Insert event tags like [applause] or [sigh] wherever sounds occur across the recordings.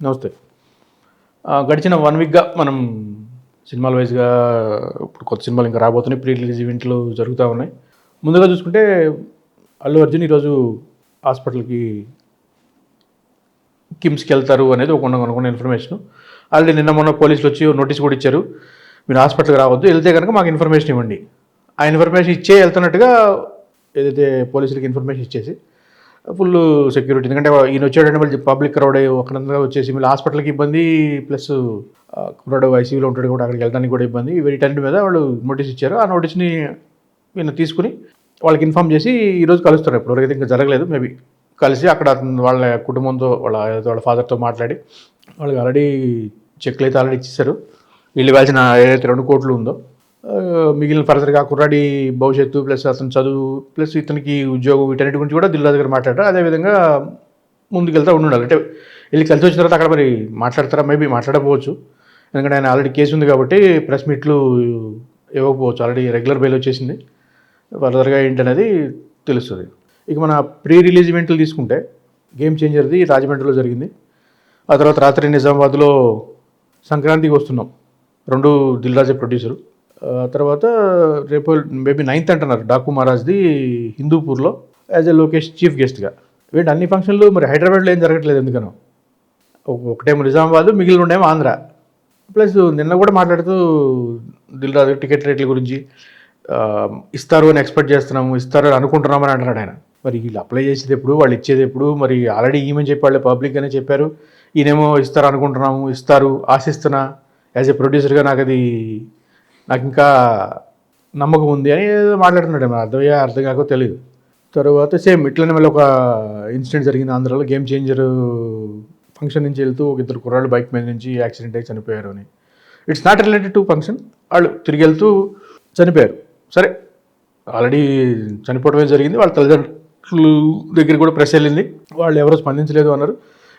నమస్తే. గడిచిన వన్ వీక్గా మనం సినిమాల వైజ్గా ఇప్పుడు కొత్త సినిమాలు ఇంకా రాబోతున్నాయి. ప్రీ రిలీజ్ ఈవెంట్లు జరుగుతూ ఉన్నాయి. ముందుగా చూసుకుంటే అల్లు అర్జున్ ఈరోజు హాస్పిటల్కి కిమ్స్కి వెళ్తారు అనేది ఒక అనుకున్న ఇన్ఫర్మేషన్ ఆల్రెడీ నిన్న మొన్న పోలీసులు వచ్చి నోటీస్ కూడా ఇచ్చారు. మీరు హాస్పిటల్కి రావద్దు. వెళ్తే కనుక మాకు ఇన్ఫర్మేషన్ ఇవ్వండి. ఆ ఇన్ఫర్మేషన్ ఇచ్చే వెళ్తున్నట్టుగా ఏదైతే పోలీసులకి ఇన్ఫర్మేషన్ ఇచ్చేసి ఫుల్ సెక్యూరిటీ. ఎందుకంటే ఈయన వచ్చాడంటే మళ్ళీ పబ్లిక్ క్రౌడ్ ఒకరంగా వచ్చేసి మళ్ళీ హాస్పిటల్కి ఇబ్బంది ప్లస్ కుర్రాడు ఐసీయూలో ఉంటాడు కూడా అక్కడికి వెళ్ళడానికి కూడా ఇబ్బంది. వీటన్నిటి మీద వాళ్ళు నోటీస్ ఇచ్చారు. ఆ నోటీస్ని ఈయన తీసుకుని వాళ్ళకి ఇన్ఫామ్ చేసి ఈరోజు కలుస్తారు. ఇప్పుడు అయితే ఇంకా జరగలేదు. మేబీ కలిసి అక్కడ వాళ్ళ కుటుంబంతో వాళ్ళ వాళ్ళ ఫాదర్తో మాట్లాడి వాళ్ళకి ఆల్రెడీ చెక్లు అయితే ఆల్రెడీ ఇచ్చేసారు వీళ్ళు ఇవ్వాల్సిన ఏదైతే రెండు కోట్లు ఉందో మిగిలిన ఫర్దర్గా కుర్రాడి భవిష్యత్తు ప్లస్ అతని చదువు ప్లస్ ఇతనికి ఉద్యోగం వీటన్నిటి గురించి కూడా దిల్రాజు గారు మాట్లాడారు అదేవిధంగా ముందుకెళ్తా ఉండాలి అంటే వెళ్ళి కలిసి వచ్చిన తర్వాత అక్కడ మరి మాట్లాడతారా? మేబీ మాట్లాడకపోవచ్చు. ఎందుకంటే ఆయన ఆల్రెడీ కేసు ఉంది కాబట్టి ప్రెస్ మీట్లు ఇవ్వకపోవచ్చు. ఆల్రెడీ రెగ్యులర్ బెయిల్ వచ్చేసింది. ఫర్దర్గా ఏంటనేది తెలుస్తుంది. ఇక మన ప్రీ రిలీజ్ ఈవెంట్లు తీసుకుంటే గేమ్ చేంజర్ది రాజమండ్రిలో జరిగింది. ఆ తర్వాత రాత్రి నిజామాబాద్లో సంక్రాంతికి వస్తున్నాం. రెండు దిల్రాజే ప్రొడ్యూసరు తర్వాత రేపు మేబీ నైన్త్ అంటున్నారు డాకు మహారాజ్ది హిందూపూర్లో యాజ్ ఎ లోకేష్ చీఫ్ గెస్ట్గా. వీటి అన్ని ఫంక్షన్లు మరి హైదరాబాద్లో ఏం జరగట్లేదు ఎందుకనో. ఒక- ఒకటేమో నిజామాబాద్ మిగిలిన ఉండేమో ఆంధ్ర. ప్లస్ నిన్న కూడా మాట్లాడుతూ దిల్రాజు టికెట్ రేట్ల గురించి ఇస్తారు అని ఎక్స్పెక్ట్ చేస్తున్నాము ఇస్తారు అని అనుకుంటున్నామని అంటున్నాడు ఆయన. మరి వీళ్ళు అప్లై చేసేది ఎప్పుడు వాళ్ళు ఇచ్చేది ఎప్పుడు మరి ఆల్రెడీ ఈమెన్ చెప్పాళ్ళు పబ్లిక్ పబ్లిక్గానే చెప్పారు. ఈయనేమో ఇస్తారు అనుకుంటున్నాము ఇస్తారు ఆశిస్తున్నా. యాజ్ ఎ ప్రొడ్యూసర్గా నాకు అది నాకు ఇంకా నమ్మకం ఉంది అని మాట్లాడుతున్నాడు. మరి అర్థమయ్యా అర్థం కాకో తెలియదు తర్వాత సేమ్ ఇట్లనే మళ్ళీ ఒక ఇన్సిడెంట్ జరిగింది ఆంధ్రాలో. గేమ్ చేంజర్ ఫంక్షన్ నుంచి వెళ్తూ ఒక ఇద్దరు కుర్రాళ్ళు బైక్ మీద నుంచి యాక్సిడెంట్ అయ్యి చనిపోయారు అని. It's not related to function. వాళ్ళు తిరిగి వెళ్తూ చనిపోయారు. సరే ఆల్రెడీ చనిపోవడమే జరిగింది. వాళ్ళ తల్లిదండ్రులు దగ్గర కూడా ప్రెస్ వెళ్ళింది. వాళ్ళు ఎవరో స్పందించలేదు అన్నారు.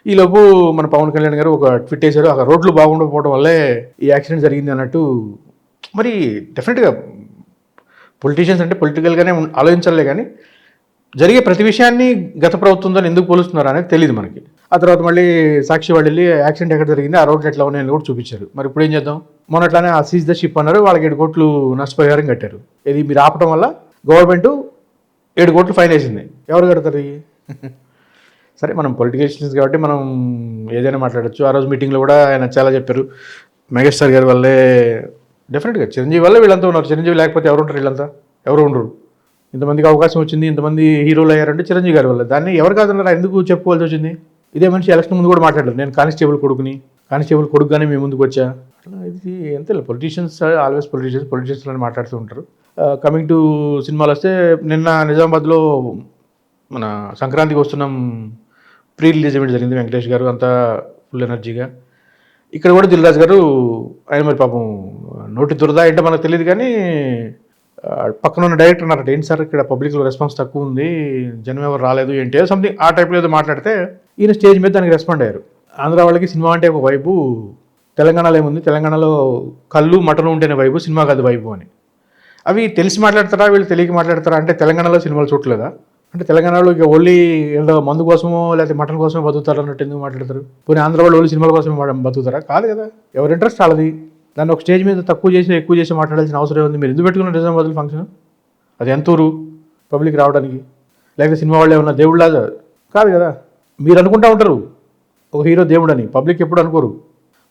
ఈలోపు మన పవన్ కళ్యాణ్ గారు ఒక ట్విట్ వేశారు. ఆ రోడ్లు బాగుండకపోవడం వల్లే ఈ యాక్సిడెంట్ జరిగింది అన్నట్టు మరి డెఫినెట్గా పొలిటీషియన్స్ అంటే పొలిటికల్గానే ఆలోచించాలే కానీ జరిగే ప్రతి విషయాన్ని గత ప్రభుత్వంతో ఎందుకు పోలుస్తున్నారు అనేది తెలియదు మనకి. ఆ తర్వాత మళ్ళీ సాక్షి వాళ్ళు వెళ్ళి యాక్సిడెంట్ ఎక్కడ జరిగింది ఆ రోడ్లు ఎట్లా ఉన్నాయని కూడా చూపించారు. మరి ఇప్పుడు ఏం చేద్దాం? మొన్నట్లానే ఆ సీజ్ ద షిప్ అన్నారు వాళ్ళకి ఏడు కోట్లు నష్టపరిహారం కట్టారు. ఇది మీరు ఆపడం వల్ల గవర్నమెంట్ ఏడు కోట్లు ఫైన్ వేసింది. ఎవరు కడతారు [laughs] సరే మనం పొలిటికల్స్ కాబట్టి మనం ఏదైనా మాట్లాడచ్చు. ఆ రోజు మీటింగ్లో కూడా ఆయన చాలా చెప్పారు. మెగాస్టార్ గారి వల్లే డెఫినెట్గా చిరంజీవి వల్ల వీళ్ళంతా ఉన్నారు. చిరంజీవి లేకపోతే ఎవరు ఉంటారు వీళ్ళంతా? ఎవరు ఉండరు. ఇంతమందికి అవకాశం వచ్చింది ఇంతమంది హీరోలు అయ్యారంటే చిరంజీవి గారి వల్ల. దాన్ని ఎవరు కాదన్నారు? ఎందుకు చెప్పుకోవాల్సి వచ్చింది? ఇదే మనిషి ఎలక్షన్ ముందు కూడా మాట్లాడారు నేను కానిస్టేబుల్ కొడుకుని కానిస్టేబుల్ కొడుకుగానే మీ ముందుకు వచ్చా? అట్లా ఇది ఎంత పొలిటీషియన్స్ ఆల్వేస్ పొలిటీషియన్స్ పొలిటీషియన్స్ అని మాట్లాడుతూ ఉంటారు. కమింగ్ టు సినిమాలు వస్తే నిన్న నిజామాబాద్లో మన సంక్రాంతికి వస్తున్నాం ప్రీ రిలీజ్ ఈవెంట్ జరిగింది వెంకటేష్ గారు అంతా ఫుల్ ఎనర్జీగా ఇక్కడ కూడా దిల్రాజ్ గారు ఆయన మరి పాపం నోటి దురద ఏంటో మనకు తెలియదు కానీ పక్కన ఉన్న డైరెక్టర్ అన్నారట ఏంటి సార్ ఇక్కడ పబ్లిక్లో రెస్పాన్స్ తక్కువ ఉంది జనం ఎవరు రాలేదు ఏంటి? సంథింగ్ ఆ టైప్లో ఏదో మాట్లాడితే ఈయన స్టేజ్ మీద దానికి రెస్పాండ్ అయ్యారు. ఆంధ్ర వాళ్ళకి సినిమా అంటే ఒక వైపు తెలంగాణలో ఏముంది? తెలంగాణలో కళ్ళు మటన్ ఉంటేనే వైపు సినిమా కాదు వైపు అని. అవి తెలిసి మాట్లాడతారా వీళ్ళు తెలియక మాట్లాడతారా? అంటే తెలంగాణలో సినిమాలు చూడలేదా? అంటే తెలంగాణలో ఇక ఓన్లీ ఏదో మందు కోసమో లేకపోతే మటన్ కోసమో బతుకుతారు అన్నట్టు ఎందుకు మాట్లాడతారు? పోనీ ఆంధ్ర వాళ్ళు ఓన్లీ సినిమాల కోసమే మాట బతుకుతారా? కాదు కదా. ఎవరి ఇంట్రెస్ట్ వాళ్ళది. దాన్ని ఒక స్టేజ్ మీద తక్కువ చేసి ఎక్కువ చేసి మాట్లాడాల్సిన అవసరం ఉంది మీరు ఎందుకు పెట్టుకున్న నిజామాబాద్ ఫంక్షన్ అది ఎంత ఊరు? పబ్లిక్ రావడానికి. లేకపోతే సినిమా వాళ్ళు ఏమన్నా దేవుళ్ళగా కాదు కదా. మీరు అనుకుంటా ఉంటారు. ఒక హీరో దేవుడు అని పబ్లిక్ ఎప్పుడు అనుకోరు.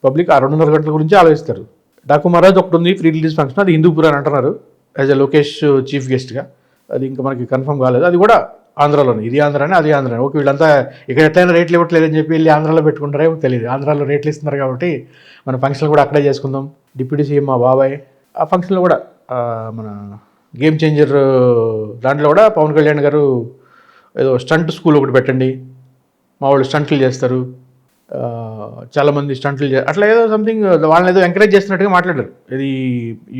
పబ్లిక్ ఆ రెండున్నర గంటల గురించి ఆలోచిస్తారు. డాకు మహారాజ్ ఒకటి ఉంది ప్రీ రిలీజ్ ఫంక్షన్ అది హిందూపూర్ అని అంటున్నారు. యాజ్ ఎ లోకేష్ చీఫ్ గెస్ట్గా అది ఇంకా మనకి కన్ఫర్మ్ కాలేదు. అది కూడా ఆంధ్రాలోనే. ఇది ఆంధ్రానే అది ఆంధ్రానే. ఓకే వీళ్ళంతా ఇక్కడ ఎట్లయినా రేట్లు ఇవ్వట్లేదని చెప్పి వెళ్ళి ఆంధ్రాలో పెట్టుకుంటారేమో తెలియదు ఆంధ్రాలో రేట్లు ఇస్తున్నారు కాబట్టి మన ఫంక్షన్లు కూడా అక్కడే చేసుకుందాం. డిప్యూటీ సీఎం మా బాబాయ్. ఆ ఫంక్షన్లో కూడా మన గేమ్ చేంజర్ దాంట్లో కూడా పవన్ కళ్యాణ్ గారు ఏదో స్టంట్ స్కూల్ ఒకటి పెట్టండి. మా వాళ్ళు స్టంట్లు చేస్తారు. చాలామంది స్టంట్లు చే అట్లా ఏదో సంథింగ్ వాళ్ళని ఏదో ఎంకరేజ్ చేస్తున్నట్టుగా మాట్లాడారు. ఇది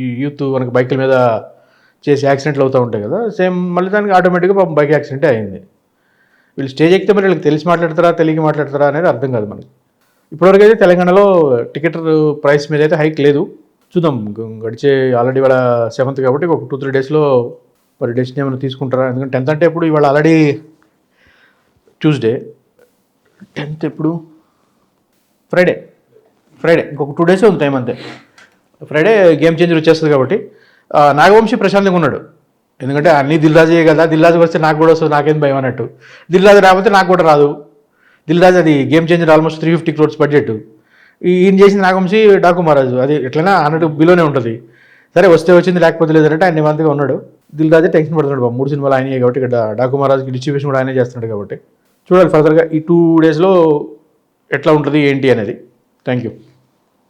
ఈ యూత్ మనకి బైకుల మీద చేసి యాక్సిడెంట్లు అవుతూ ఉంటాయి కదా సేమ్ మళ్ళీ దానికి ఆటోమేటిక్గా పాపం బైక్ యాక్సిడెంటే అయింది. వీళ్ళు స్టేజ్ ఎక్కితే మరి వీళ్ళకి తెలిసి మాట్లాడతారా తెలియక మాట్లాడతారా అనేది అర్థం కాదు మనకి. ఇప్పటివరకు అయితే తెలంగాణలో టికెట్ ప్రైస్ మీద అయితే హైక్ లేదు. చూద్దాం గడిచే ఆల్రెడీ ఇవాళ సెవెంత్ కాబట్టి ఒక టూ త్రీ డేస్లో మరి డెసిషన్ ఏమైనా తీసుకుంటారా? ఎందుకంటే టెన్త్ అంటే ఇప్పుడు ఇవాళ ఆల్రెడీ ట్యూస్డే. టెన్త్ ఎప్పుడు? ఫ్రైడే. ఫ్రైడే. ఇంకొక టూ డేస్ ఉంది టైం అంతే. ఫ్రైడే గేమ్ చేంజర్ వచ్చేస్తుంది కాబట్టి నాగవంశీ ప్రశాంతంగా ఉన్నాడు. ఎందుకంటే అన్నీ దిల్రాజే కదా దిల్రాజు వస్తే నాకు కూడా వస్తుంది నాకేం భయం అన్నట్టు. దిల్రాజు రాకపోతే నాకు కూడా రాదు. దిల్రాజు అది game changer almost three fifty crores budget ఈయన చేసిన నాగవంశీ డాకు మహారాజు. అది ఎట్లైనా హండ్రెడ్ బిలోనే ఉంటుంది. సరే వస్తే వచ్చింది లేకపోతే లేదంటే ఆయన మందిగా ఉన్నాడు. దిల్ రాజే టెన్షన్ పడుతున్నాడు బాబు. మూడు సినిమాలు ఆయనే కాబట్టి ఇక్కడ డాకు మహారాజ్కి డిస్ట్రిబ్యూషన్ కూడా ఆయనే చేస్తున్నాడు కాబట్టి. చూడాలి ఫర్దర్గా ఈ టూ డేస్లో ఎట్లా ఉంటుంది ఏంటి అనేది. Thank you